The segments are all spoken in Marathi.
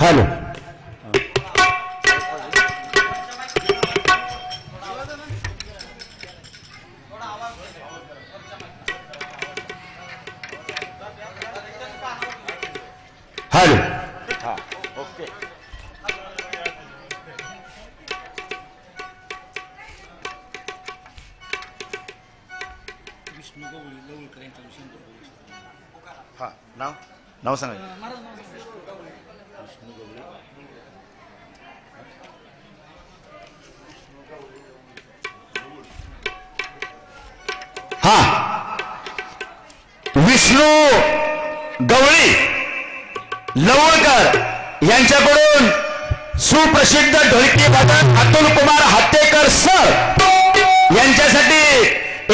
हॅलो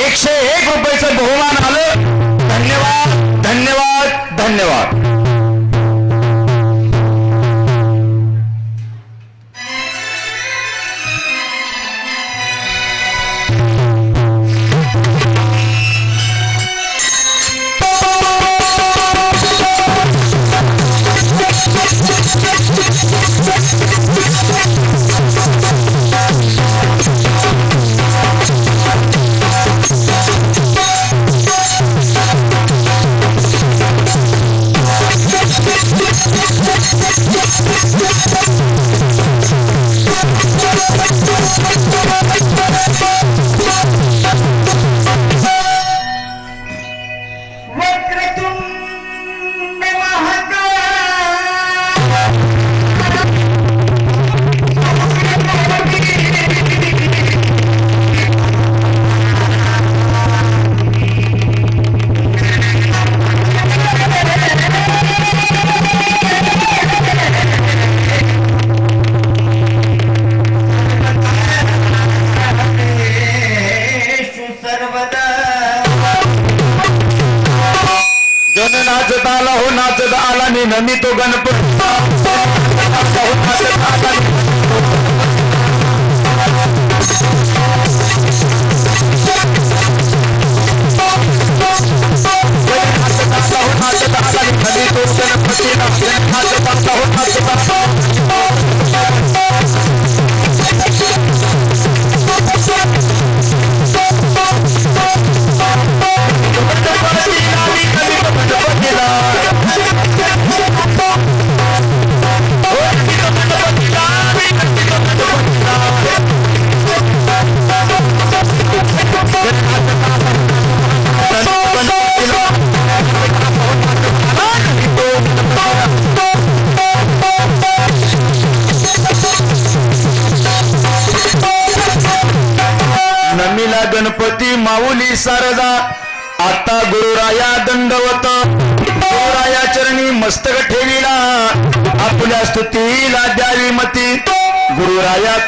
एकशे एक रुपयाचं बहुमान आलं. धन्यवाद धन्यवाद धन्यवाद.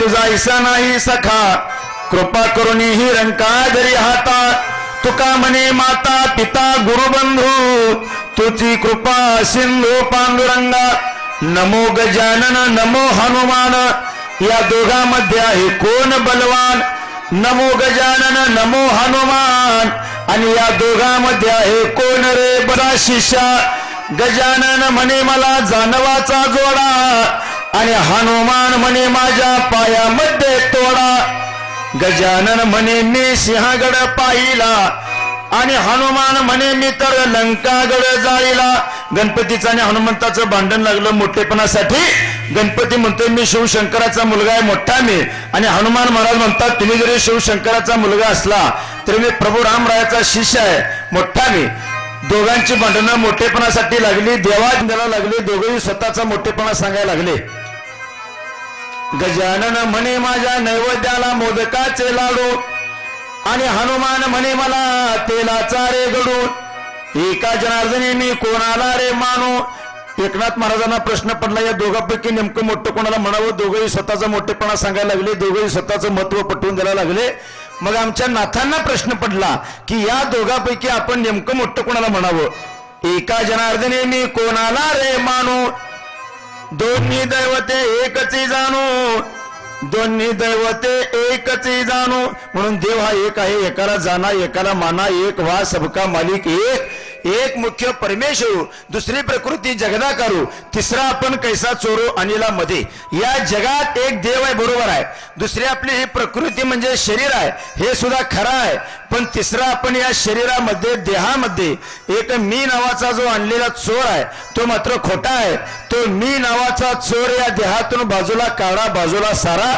तुझा ऐसा नाही सखा. कृपा करून ही रंका जरी हाता. तुका म्हणे माता पिता गुरुबंधू तुझी कृपा सिंधू पांडुरंगा. नमो गजानन नमो हनुमान. या दोघांमध्ये आहे कोण बलवान? नमो गजानन नमो हनुमान. आणि या दोघांमध्ये आहे कोण रे बरा शिष्या? गजानन म्हणे मला जानवाचा जोडा. आणि हनुमान म्हणे माझ्या पायामध्ये तोडा. गजानन म्हणे मी सिंहगड पाहिला. आणि हनुमान म्हणे मी तर लंकागड जाईला गणपतीचं आणि हनुमंताचं भांडण लागलं मोठेपणासाठी. गणपती म्हणतोय मी शिवशंकराचा मुलगा आहे मोठा मी. आणि हनुमान महाराज म्हणतात तुम्ही जरी शिवशंकराचा मुलगा असला तरी मी प्रभू रामरायाचा शिष्य आहे मोठा मी. दोघांची भांडणं मोठेपणासाठी लागली. देवा द्यायला लागली. दोघेही स्वतःचा मोठेपणा सांगायला लागले. गजानन म्हणे माझ्या नैवेद्याला मोदकाचे लाडू आणि हनुमान म्हणे मला तेलाचा रे गडून एका जनार्दने मी कोणाला रे मानू? एकनाथ महाराजांना प्रश्न पडला या दोघांपैकी नेमकं मोठं कोणाला म्हणावं? दोघंही स्वतःचा मोठेपणा सांगायला लागले दोघंही स्वतःचं महत्त्व पटवून द्यायला लागले. मग आमच्या नाथांना प्रश्न पडला की या दोघांपैकी आपण नेमकं मोठं कोणाला म्हणावं? एका जनार्दने मी कोणाला रे मानू? दोन्ही दैवते एकच जाणू. दोन्ही दैवते एकच जाणू. म्हणून देव हा एक आहे एकाला जाणा एकाला माना एक वा सबका मालिक एक. एक मुख्य परमेश्वर दुसरी प्रकृती जगदा करू तिसरा आपण कैसा चोरू अनिला मध्ये या जगात एक देव आहे बरोबर आहे. दुसरी आपली ही प्रकृती म्हणजे शरीर आहे हे सुद्धा खरं आहे. पण तिसरा आपण या शरीरामध्ये देहामध्ये एक मी नावाचा जो आणलेला चोर आहे तो मात्र खोटा आहे. तो मी नावाचा चोर या देहातून बाजूला काढा बाजूला सारा.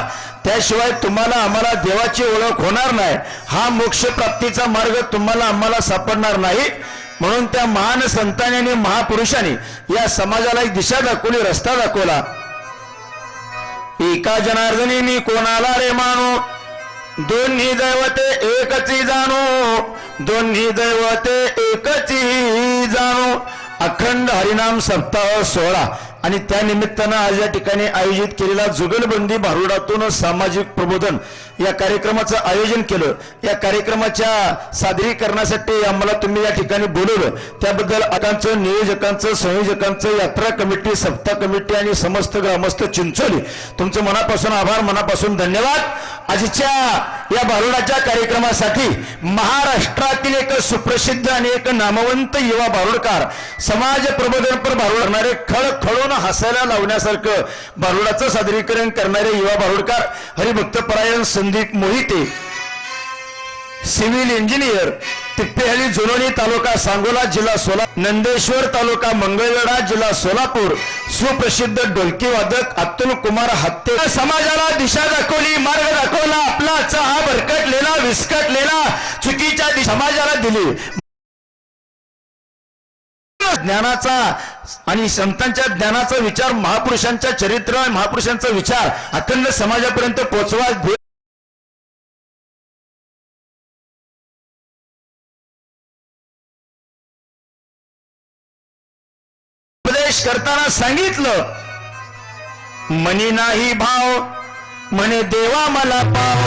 त्याशिवाय तुम्हाला आम्हाला देवाची ओळख होणार नाही. हा मोक्ष प्राप्तीचा मार्ग तुम्हाला आम्हाला सापडणार नाही. म्हणून त्या महान संतांनी आणि महापुरुषांनी या समाजाला एक दिशा दाखवली रस्ता दाखवला. एका जनार्दनी मी कोणाला रे मानू? दोन्ही दैवते एकची जाणू. दोन्ही दैवते एकची जाणू. अखंड हरिनाम सप्ताह सोहळा. आणि त्या निमित्तानं आज या ठिकाणी आयोजित केलेला जुगलबंदी भारुडातून सामाजिक प्रबोधन. या कार्यक्रमाचं आयोजन केलं. या कार्यक्रमाच्या सादरीकरणासाठी आम्हाला तुम्ही या ठिकाणी बोलवलं. त्याबद्दल आकांचं नियोजकांचं संयोजकांचं यात्रा कमिटी सप्ताह कमिटी आणि समस्त ग्रामस्थ चिंचोली तुमचं मनापासून आभार मनापासून धन्यवाद. आजच्या या भारुडाच्या कार्यक्रमासाठी महाराष्ट्रातील एक सुप्रसिद्ध आणि एक नामवंत युवा बारुडकार समाज प्रबोधनपर बारुड करणारे खळखळून हसायला लावण्यासारखं भारुडाचं सादरीकरण करणारे युवा बारुडकार हरिभक्त परायण संदीप मोहिते सिव्हिल इंजिनियर तिप्पेहळी जुनोनी तालुका सांगोला जिल्हा सोला नंदेश्वर तालुका मंगळवेढा जिल्हा सोलापूर सुप्रसिद्ध ढोलकी वादक अतुल कुमार हत्ते. समाजाला दिशा दाखवली मार्ग दाखवला आपला चहा भरकटलेला विस्कटलेला चुकीच्या समाजाला दिली. ज्ञानाचा आणि संतांच्या ज्ञानाचा विचार महापुरुषांच्या चरित्र महापुरुषांचा विचार अखंड समाजापर्यंत पोहोचवा. उपदेश करताना सांगितलं मनी नाही भाव म्हणे देवा मला पाव.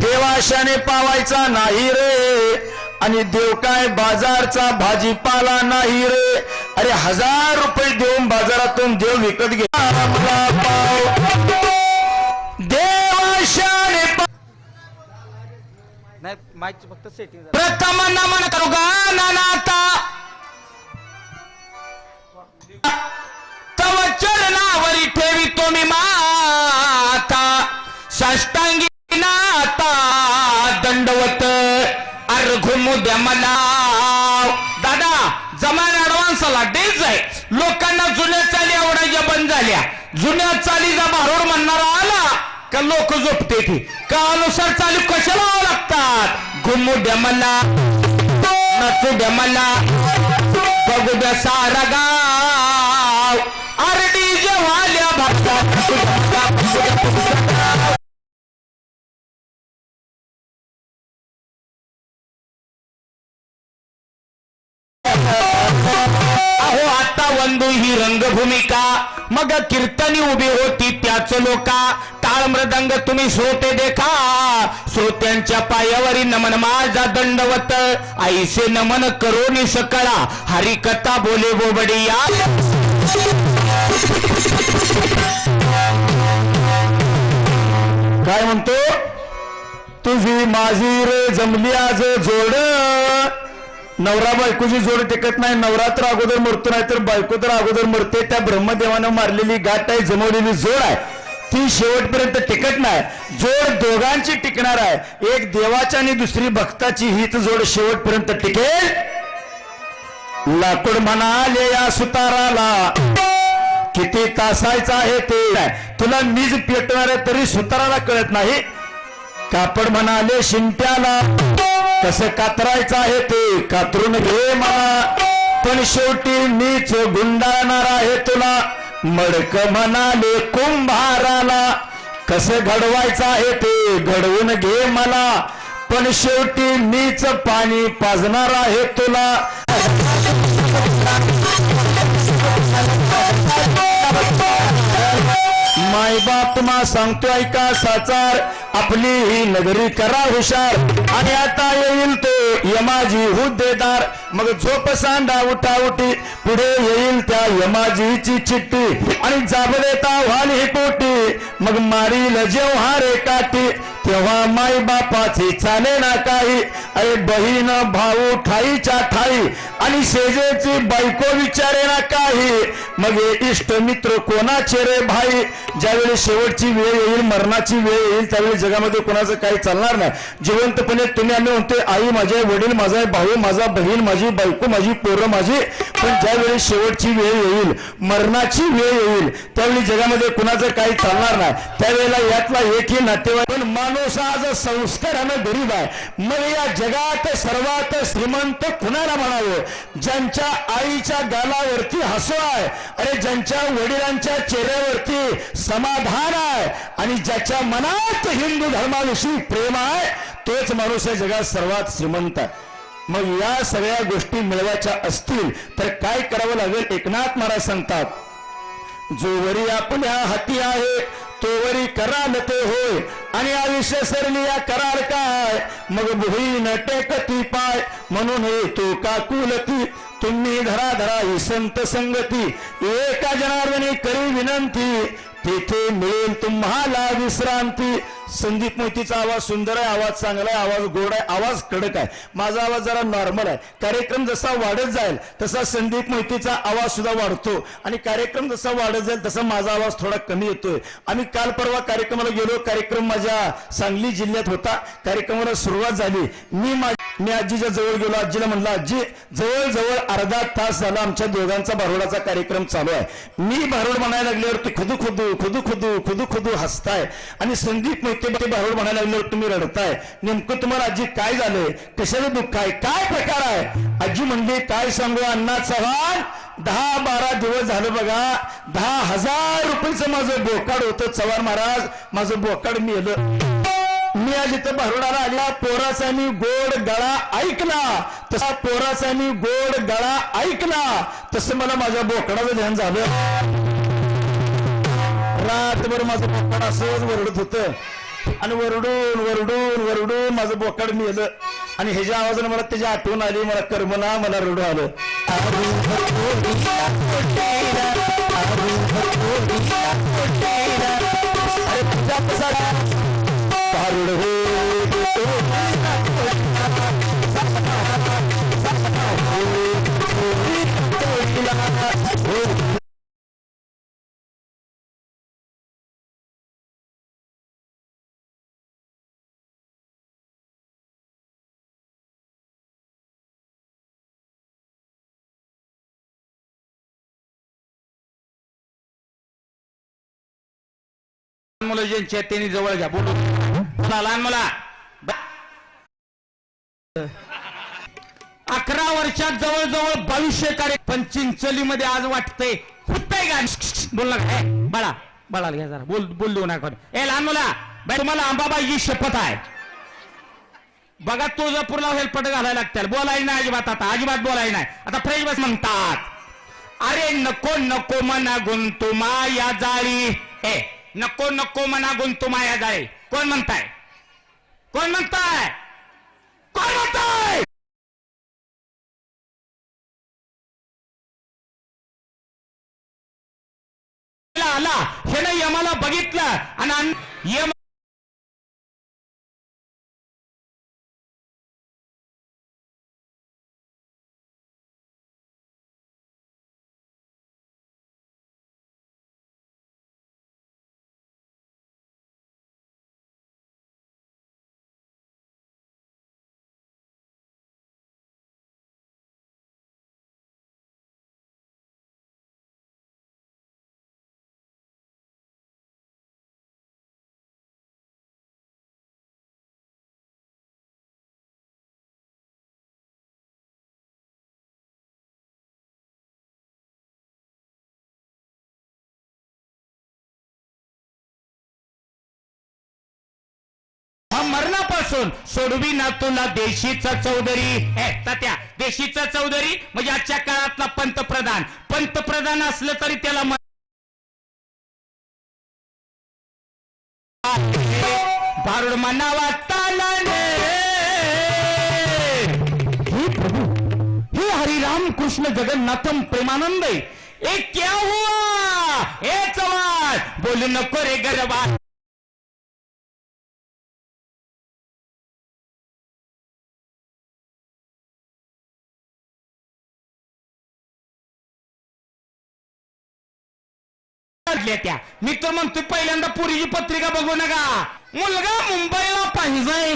देवाशाने पावायचा नाही रे आणि देव काय बाजारचा भाजीपाला नाही रे. अरे हजार रुपये देऊन बाजारातून देव विकत घे. मला पाव. देवाशाने नाही माईकची फक्त सेटिंग प्रथम नमन करू गानाता तव चरणावरी ठेवी मी माता. साष्टांगी नाता दंडवत अर्घुमू द्या मला दादा जमान ऍडव्हान्सला डेज आहे. लोकांना जुन्या चाली आवडायच्या बंद झाल्या. जुन्या चालीचा भारोड म्हणणारा आला का लोक झोपते ती? कानुसार चालू कशा लावा लागतात? घुमू द्या मला नचू द्या मला बघू द्या सारा गा अहो आता वंदू ही रंगभूमिका मग कीर्तनी उभी होती त्याच लोका. टाळ मृदंग तुम्ही श्रोते देखा. श्रोत्यांच्या पायावरी नमन माझा दंडवत. ऐसे नमन करोनी सकळा हरिकथा बोले बोबडिया. काय म्हणतो? तुझी माझी रे जमली आज जोड. नवरा बायकोची जोड टिकत नाही. नवरात्र अगोदर मरतो नाही तर बायको तर अगोदर मरते. त्या ब्रह्मदेवानं मारलेली गाठ आहे जमवलेली जोड आहे. ती शेवटपर्यंत टिकत नाही. जोड दोघांची टिकणार आहे. एक देवाची आणि दुसरी भक्ताची. हीच जोड शेवटपर्यंत टिकेल. लाकूड म्हणाले या सुताराला. किती तासायचं आहे ते तुला मीज पेटणार तरी सुताराला कळत नाही. कापड म्हणाले शिंट्याला. कसं कातरायचं आहे ते कातरून घे मला. पण शेवटी मीच गुंडाळणार आहे तुला. मडक म्हणाले कुंभाराला. कसं घडवायचं आहे ते घडवून घे मला. पण शेवटी मीच पाणी पाजणार आहे तुला. माय बाप तुम्हा सांगतो ऐका साचार. आपली ही नगरी करा हुशार. आणि आता येईल तो यमाजी हुद्देदार. मग झोप सांडा उठा उठी पुढे येईल त्या यमाजीची चिठ्ठी. आणि जाब देता व्हाल ही पोटी मग मारील जेव्हा रे काठी. तेव्हा माई बापाची चाले ना काही. अरे बहीण भाऊ ठाईच्या ठाई. आणि शेजेची बायको विचारे ना काही. मग इष्ट मित्र कोणाचे रे भाई? ज्यावेळी शेवटची वेळ येईल मरणाची वेळ येईल त्यावेळी जगामध्ये कोणाचं काही चालणार नाही. जिवंतपणे तुम्ही आम्ही म्हणतोय आई माझे वडील माझा भाऊ माझा बहीण माझी बायको माझी पोरं माझी. पण ज्यावेळी शेवटची वेळ येईल मरणाची वेळ येईल त्यावेळी जगामध्ये कुणाचं काही चालणार नाही. त्यावेळेला यातला एकही नातेवाईक पण माणूस आज संस्कारानं गरीब आहे. मग या जगात सर्वात श्रीमंत कुणाला म्हणावं? ज्यांच्या आईच्या गालावरती हसू आहे. अरे ज्यांच्या वडिलांच्या चेहऱ्यावरती समाधान आहे. आणि ज्याच्या मनात हिंदू धर्माविषयी प्रेम आहे तोच माणूस या जगात सर्वात श्रीमंत आहे. मग या सगळ्या गोष्टी मिळवायच्या असतील तर काय करावं लागेल? एकनाथ महाराज सांगतात जोवरी आपल्या हाती आहे तोवरी कराल ते होय. आणि आयुष्य सरली या करार काय? मग भुईन टेकती पाय. म्हणून हे तो काकुलती तुम्ही धरा धरा ही संत संगती. एका जनार्दनी करी विनंती. तिथे मिळेल तुम्हाला विश्रांती. संदीप मोहितीचा आवाज सुंदर आहे आवाज चांगला आहे आवाज गोड आहे आवाज कडक आहे. माझा आवाज जरा नॉर्मल आहे. कार्यक्रम जसा वाढत जाईल तसा संदीप मोहितीचा आवाज सुद्धा वाढतो. आणि कार्यक्रम जसा वाढत जाईल तसा माझा आवाज थोडा कमी येतोय. आम्ही काल परवा कार्यक्रमाला गेलो कार्यक्रम माझ्या सांगली जिल्ह्यात होता. कार्यक्रमाला सुरुवात झाली. मी मा- मी आजीच्या जवळ गेलो. आजीला म्हणलं आजी जवळजवळ अर्धा तास झाला आमच्या दोघांचा भारुडाचा कार्यक्रम चालू आहे. मी भारुड म्हणायला लागल्यावर ती खुदू खुदू खुदू खुदू खुदू खुदू हसताय. आणि संदीप मोहिती ते बरोबर म्हणायला लागले तुम्ही रडताय. नेमकं तुम्हाला आजी काय झालंय? कशाचं दुःख आहे? काय प्रकार आहे? आजी म्हणली काय सांगू अण्णा चव्हाण दहा बारा दिवस झालं बघा. दहा हजार रुपयेचं माझं बोकाड होतं चव्हाण महाराज. माझं बोकाड मिळलं मी आज इथं भारुडाला आल्या पोराचा मी गोड गळा ऐकला. तसा पोराचा मी गोड गळा ऐकला. तसं मला माझ्या बोकडाचं ध्यान झालं. रात्रभर माझं बोकड असंच वरडत होतं. आणि वरडून वरडून वरडून माझं बोकड मिळलं आणि ह्याच्या आवाजाने मला त्याची आठवण आली मला कर्मना मला रडू आलं. अरे तुझ्या कसा मुलं ज्यांची आहेत त्यांनी जवळ घ्या बोलू. बोला लहान मुला. अकरा वर्षात जवळजवळ बावीसशे कार्य पण चिंचलीमध्ये आज वाटतंय होतंय का बोलला का हे, बाळा बाळाला घ्या जरा. बोल बोल देऊ नका. ए लहान मुला बाई तुम्हाला अंबाबाईची शपथ आहे. बघा तुळजापूरला हेलपट घालायला लागतील. बोलायला नाही अजिबात आता. अजिबात बोलायला नाही. आता फ्रेश बस म्हणतात. अरे नको नको मना गुंतुमा या जाळी. ए नको नको मना गुंतु माया जाळी कोण म्हणताय? कोण म्हणताय? कोण म्हणताय? आला हे नाही यमाला बघितलं. आणि यम असून सोडवी ना तुला देशीचा चौधरी. तात्या देशीचा चौधरी म्हणजे आजच्या काळातला पंतप्रधान. पंतप्रधान असलं तरी त्याला भारुड म्हणावा तालाने. हे प्रभू हे हरिराम कृष्ण जगन्नाथम प्रेमानंद ए क्या हुआ ए चव्हाण. बोलू नको रे गरबा. काढल्या त्या. मी तर म्हणतोय पहिल्यांदा पुरीची पत्रिका बघू नका. मुलगा मुंबईला पाहिजे.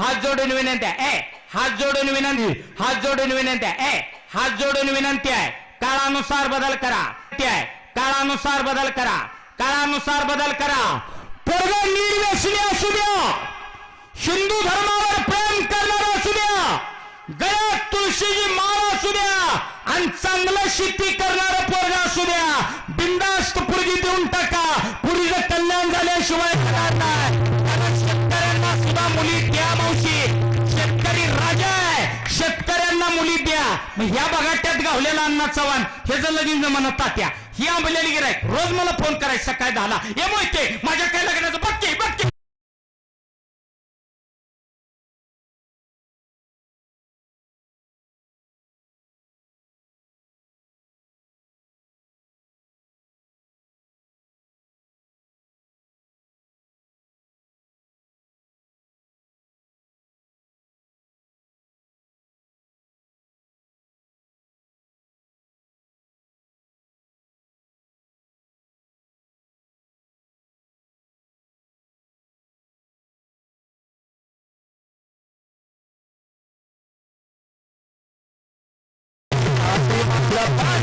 हात जोडून विनंती आहे. ए हात जोडून विनंती. हात जोडून विनंती आहे. ए हात जोडून विनंती आहे. काळानुसार बदल करा. ते आहे. काळानुसार बदल करा. काळानुसार बदल करा. पोरगा निर्व्यसनी असू द्या. हिंदू धर्मावर प्रेम करणारा असू द्या. गळ्यात तुळशीची माळ असू द्या आणि चांगलं शेती करणारं पोरग असू द्या. बिंदास्त पुरगी देऊन टाका. पुरीचं कल्याण झाल्याशिवाय राहणार नाही. कारण शेतकऱ्यांना सुद्धा मुली द्या मावशी. शेतकरी राजा आहे. शेतकऱ्यांना मुली द्या. मग ह्या बघाट्यात गावलेला अण्णा चव्हाण हे जर लगीन म्हणत तात्या. ही आंबलेली गिरायक रोज मला फोन करायचं सकाळी दहाला. हे मोहिते माझ्या काय लग्नाचं? बघ की. Bye.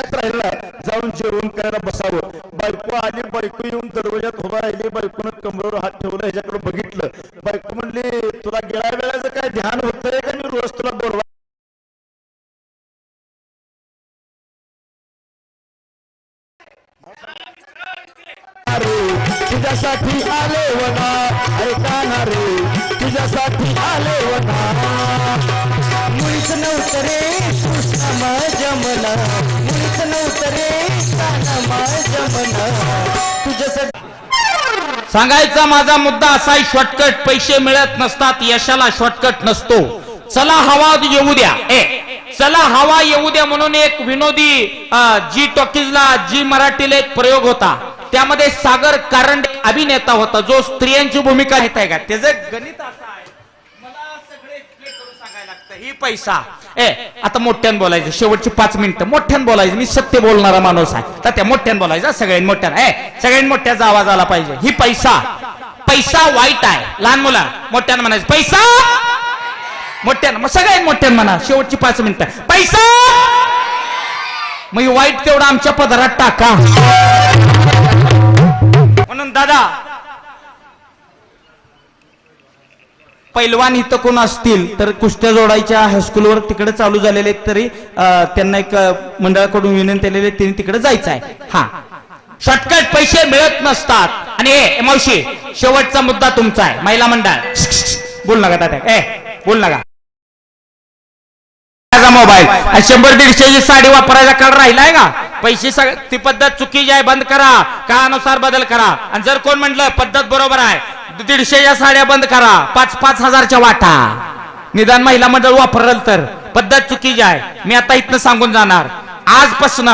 लक्षात राहिलं जाऊन जेवण करायला बसावं. बायको आली बायको येऊन दरवाजात उभा राहिली बायकोनं कमरेवर हात ठेवला ह्याच्याकडे बघितलं. बायको म्हणली तुला गेल्या वेळाचं काय ध्यान होतंय का? मी रोज तुला बोलवा. तुझ्यासाठी आले वना ऐका ना रे तुझ्यासाठी आले वना मुळीच नव्हतं रे जमना. मुळीच नव्हतं रे काना जमना. तुझ्यासाठी सांगायचा माझा मुद्दा असा शॉर्टकट पैसे मिळत नसतात यशाला शॉर्टकट नसतो. चला हवा येऊ द्या. ए चला हवा येऊ द्या म्हणून एक विनोदी जी टॉकीजला जी मराठीला एक प्रयोग होता. त्यामध्ये सागर कारंडे अभिनेता होता जो स्त्रियांची भूमिका घेत आहे का? त्याचं गणित असं आहे मला सगळे explain करून सांगायला लागतं ही पैसा. ए आता मोठ्यान बोलायचं. शेवटची पाच मिनिटं. मोठ्यान बोलायचं. मी सत्य बोलणारा माणूस आहे. तर त्या मोठ्यान बोलायचं हा, सगळ्यांनी मोठ्यान. ए सगळ्यांनी मोठ्याचा आवाज आला पाहिजे. ही पैसा. पैसा वाईट आहे. लहान मुला मोठ्यानं म्हणायचं पैसा! मोठ्यानं. मग सगळ्यांनी मोठ्यानं म्हणा. शेवटची पाच मिनिटं. पैसा! मग वाईट तेवढं आमच्या पदरात टाका. म्हणून दादा पैलवान इथं कोण असतील तर कुस्त्या जोडायच्या हायस्कूलवर तिकडे चालू झालेले आहेत तरी त्यांना एक मंडळाकडून विनंती आलेली आहे, त्यांनी तिकडे जायचं आहे. हा. शॉर्टकट पैसे मिळत नसतात. आणि ए मावशी शेवटचा मुद्दा तुमचा आहे महिला मंडळ. बोल नका दादा ए बोल नका. मोबाईल. आणि शंभर दीडशेची साडी वापरायचा काळ राहिलाय का? पैसे ती पद्धत चुकीची आहे बंद करा. काळानुसार बदल करा. आणि जर कोण म्हटलं पद्धत बरोबर आहे दीडशेच्या साड्या बंद करा. पाच पाच हजारच्या वाटा. निदान महिला मंडळ वापरल तर. पद्धत चुकीची आहे मी आता इथनं सांगून जाणार. आजपासून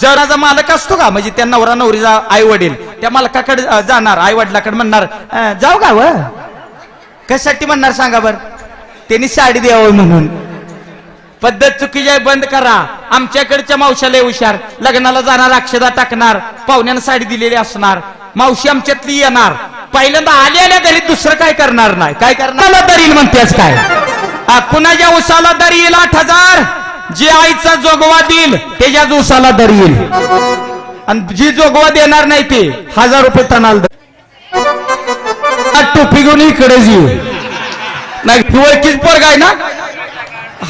जर माझा मालक असतो का म्हणजे त्या नवरा नवरीचा आई वडील त्या मालकाकडे जाणार. आई वडिलाकडे म्हणणार जाऊ का व? कशासाठी म्हणणार सांगा बर? त्यांनी साडी द्यावं म्हणून. पद्धत चुकीची आहे बंद करा. आमच्याकडच्या मावशाला हुशार. लग्नाला जाणार अक्षदा टाकणार. पाहुण्यानं साडी दिलेली असणार. मावशी आमच्यातली येणार. पहिल्यांदा आल्या आल्या घरी दुसरं काय करणार नाही. काय करणार? दर येईल म्हणतेस काय? कुणाच्या उसाला दर येईल आठ हजार? जे आईचा जोगवा देईल त्याच्याच उसाला दर येईल आणि जी जोगवा देणार नाही ते हजार रुपये तणाल टोपी घेऊन इकडेच येईल नाही तू ओळखीच पोरग आहे ना?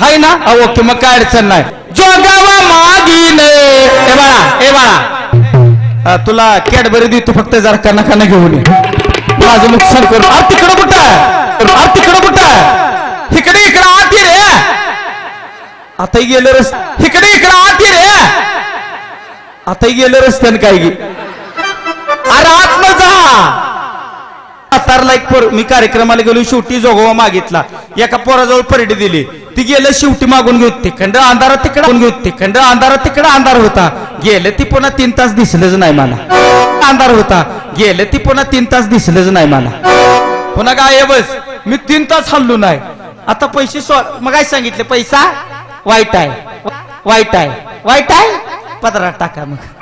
हाय ना? ओके मग काय अडचण नाही. जोगावा मागील. ए बाळा ए बाळा. तुला कॅडबरी देतो फक्त जरा काना काना घेऊन ये. माझं नुकसान करून अरे तिकडं कुठं आहे? अरे तिकडं कुठं आहे? इकडे इकडं आत रे. आता गेलं रस इकडे इकडं आत रे. आता गेलं रस्त्यानं काय? गे सातारला एक पोर मी कार्यक्रमाला गेलो शेवटी जोगवा मागितला. एका पोराजवळ परडी दिली. ती गेलं शेवटी मागून घेऊ तिकडं अंधारात तिकडं घेऊ तिकडं अंधारात तिकडं अंधार होता. गेलं ती पुन्हा तीन तास दिसलंच नाही मला. अंधार होता. गेलं ती पुन्हा तीन तास दिसलंच नाही मला. पुन्हा काय बस मी तीन तास हल्लो नाही. आता पैसे मग काय सांगितले? पैसा? वाईट आहे. वाईट आहे. वाईट आहे? पदरात टाका मग.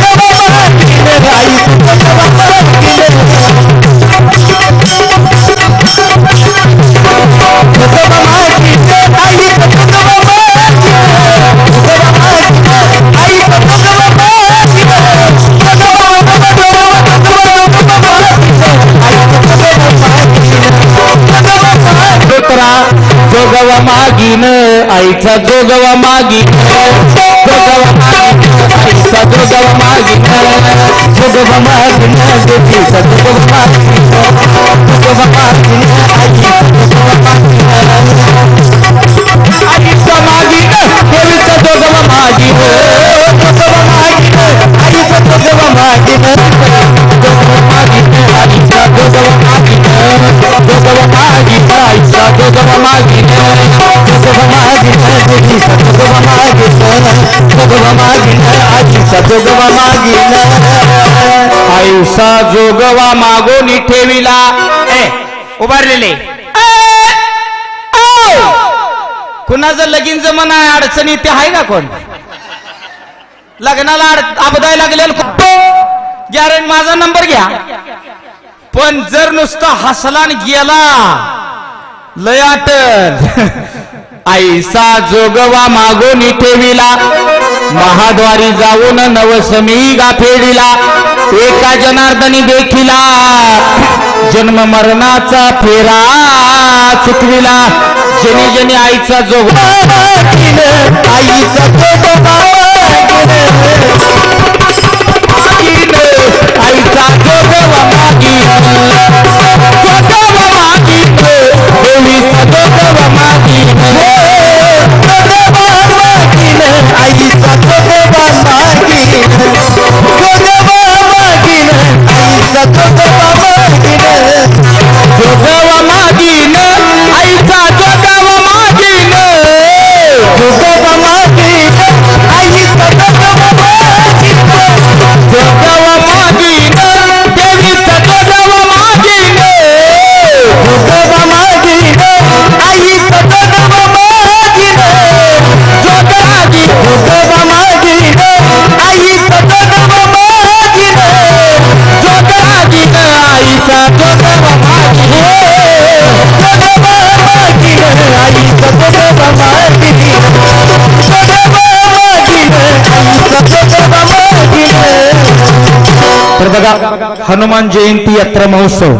आईचा जोगवा मागीन जोगवा मागीन आईचा जोगवा मागीन जोगवा मागीन देवीचा जोगवा मागीन जोगवा मागीन आईचा जोगवा मागीन आईचा मागीन देवीचा जोगवा मागीन जोगवा मागीन आईचा जोगवा मागीन जोगवा मागीन आईचा जोगवा मागीन जोगवा मागीन आईचा जोगवा मागीन जोगवा मागीन देवीचा जोगवा मागीन जोगवा मागीन आईचा आयुषा जोगवा मागून ठेविला. ए उभारलेले. कुणाचं लगीन जमन आहे अडचणी ते आहे का कोण? लग्नाला अबदाय लागलेलं गॅरेंट माझा नंबर घ्या. पण जर नुसतं हसला आणि गेला लयाटल ऐसा आईसा जोगवा मागून ठेविला. महाद्वारी जाऊन नवसमी गाफेडिला एका जनार्दनी देखिला. जन्म मरणाचा फेरा चुकविला जनी जनी आईचा जोगवा. आईचा जोगवा बघा हनुमान जयंती यात्रा महोत्सव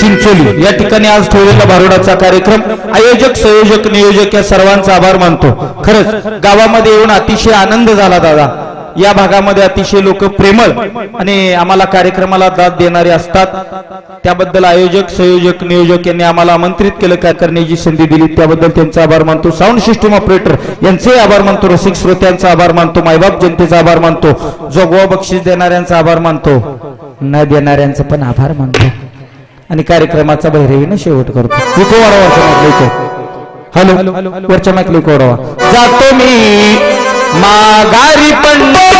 चिंचोली. या ठिकाणी आज ठेवलेला भारुडाचा कार्यक्रम. आयोजक संयोजक नियोजक या सर्वांचा आभार मानतो. खरंच गावामध्ये येऊन अतिशय आनंद झाला दादा. या भागामध्ये अतिशय लोक प्रेमळ आणि आम्हाला कार्यक्रमाला दाद देणारे असतात. त्याबद्दल आयोजक संयोजक नियोजक यांनी आम्हाला आमंत्रित केलं. काय करण्याची संधी दिली त्याबद्दल त्यांचा आभार मानतो. साऊंड सिस्टम ऑपरेटर यांचे आभार मानतो. रसिक श्रोत्यांचा आभार मानतो. मायबाप जनतेचा आभार मानतो. जोगवा बक्षीस देणाऱ्यांचा आभार मानतो. न देणाऱ्यांचा पण आभार मानतो. आणि कार्यक्रमाचा भैरवीनं शेवट करतो. इको वाढवा हॅलो वरच्या मागला कोडवा जातो मी. माघारी पंडित